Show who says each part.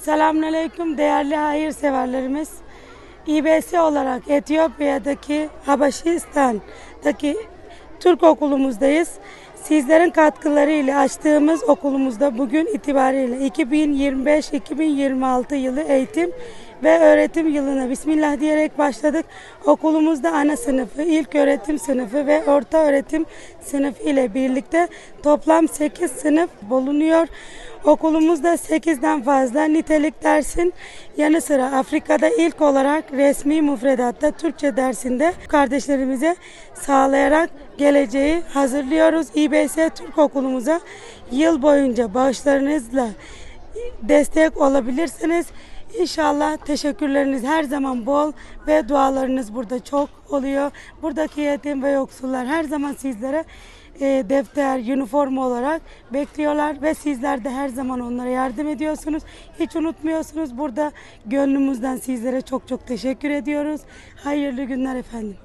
Speaker 1: Selamünaleyküm değerli hayırseverlerimiz. İBS olarak Etiyopya'daki Habeşistan'daki Türk okulumuzdayız. Sizlerin katkılarıyla açtığımız okulumuzda bugün itibariyle 2025-2026 yılı eğitim ve öğretim yılına Bismillah diyerek başladık. Okulumuzda ana sınıfı, ilk öğretim sınıfı ve orta öğretim sınıfı ile birlikte toplam 8 sınıf bulunuyor. Okulumuzda 8'den fazla nitelik dersin yanı sıra Afrika'da ilk olarak resmi müfredatta Türkçe dersinde kardeşlerimize sağlayarak geleceği hazırlıyoruz. İBS Türk Okulumuza yıl boyunca bağışlarınızla destek olabilirsiniz. İnşallah teşekkürleriniz her zaman bol ve dualarınız burada çok oluyor. Buradaki yetim ve yoksullar her zaman sizlere e, defter, üniforma olarak bekliyorlar ve sizler de her zaman onlara yardım ediyorsunuz. Hiç unutmuyorsunuz. Burada gönlümüzden sizlere çok çok teşekkür ediyoruz. Hayırlı günler efendim.